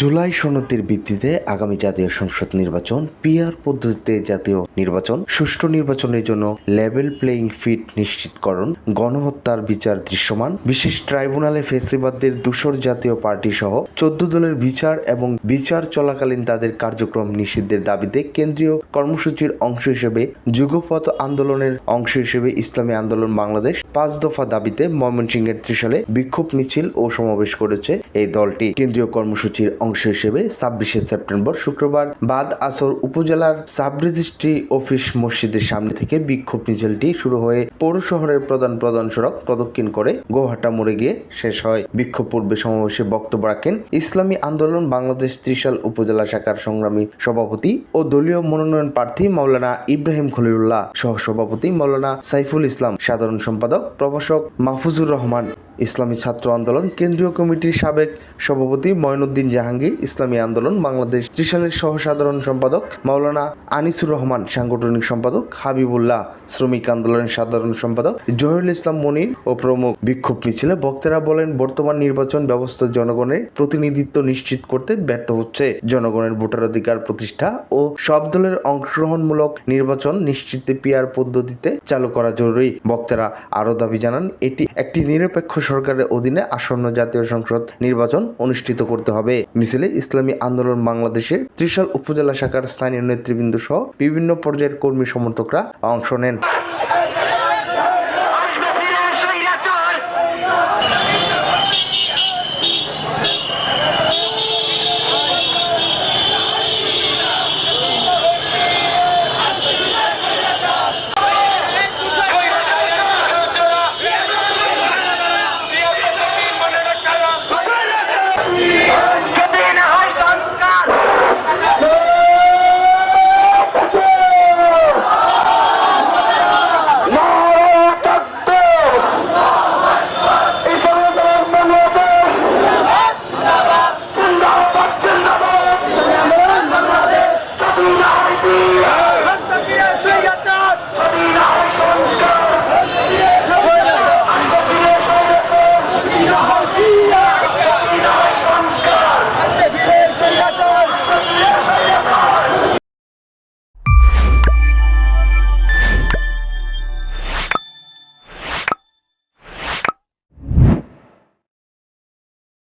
জুলাই সনদের ভিত্তিতে আগামী জাতীয় সংসদ নির্বাচন, পিআর পদ্ধতিতে জাতীয় নির্বাচন, সুষ্ঠু নির্বাচনের জন্য লেভেল প্লেইং ফিট নিশ্চিতকরণ, গণহত্যার বিচার দৃশ্যমান, বিশেষ ট্রাইব্যুনালে ফেসিবাদদের দূষর জাতীয় পার্টি সহ চোদ্দ দলের বিচার এবং বিচার চলাকালীন তাদের কার্যক্রম নিষিদ্ধের দাবিতে কেন্দ্রীয় কর্মসূচির অংশ হিসেবে যুগপথ আন্দোলনের অংশ হিসেবে ইসলামী আন্দোলন বাংলাদেশ পাঁচ দফা দাবিতে ময়মনসিংহের ত্রিশালে বিক্ষোভ মিছিল ও সমাবেশ করেছে এই দলটি। কেন্দ্রীয় কর্মসূচির অংশ হিসেবে ছাব্বিশে সেপ্টেম্বর শুক্রবার বাদ আসর উপজেলার সাব রেজিস্ট্রি অফিস মসজিদের সামনে থেকে বিক্ষোভ মিছিলটি শুরু হয়ে পৌর শহরের প্রধান প্রধান সড়ক প্রদক্ষিণ করে গোহাটা মোড়ে গিয়ে শেষ হয়। বিক্ষোভ পূর্বে সমাবেশে বক্তব্য রাখেন ইসলামী আন্দোলন বাংলাদেশ ত্রিশাল উপজেলা শাখার সংগ্রামী সভাপতি ও দলীয় মনোনয়ন প্রার্থী মাওলানা ইব্রাহিম খলিলুল্লাহ সহ সভাপতি মাওলানা সাইফুল ইসলাম, সাধারণ সম্পাদক প্রভাষক মাহফুজুর রহমান। ইসলামী ছাত্র আন্দোলন কেন্দ্রীয় কমিটির সাবেক সভাপতি ময়নুদ্দিন জাহাঙ্গীর, ইসলামী আন্দোলন বাংলাদেশ ত্রিশালের সহ সাধারণ সম্পাদক মাওলানা আনিসুর রহমান, সাংগঠনিক সম্পাদক হাবিবুল্লাহ, শ্রমিক আন্দোলনের সাধারণ সম্পাদক জহিরুল ইসলাম মনির ও প্রমুখ বিক্ষোভ মিছিলে বক্তারা বলেন, বর্তমান নির্বাচন ব্যবস্থা জনগণের প্রতিনিধিত্ব নিশ্চিত করতে ব্যর্থ হচ্ছে। জনগণের ভোটার অধিকার প্রতিষ্ঠা ও সব দলের অংশগ্রহণমূলক নির্বাচন নিশ্চিতে পিয়ার পদ্ধতিতে চালু করা জরুরি। বক্তারা আরও দাবি জানান, এটি একটি নিরপেক্ষ সরকারের অধীনে আসন্ন জাতীয় সংসদ নির্বাচন অনুষ্ঠিত করতে হবে। মিছিলে ইসলামী আন্দোলন বাংলাদেশের ত্রিশাল উপজেলা শাখার স্থানীয় নেতৃবৃন্দ সহ বিভিন্ন পর্যায়ের কর্মী সমর্থকরা অংশ নেন।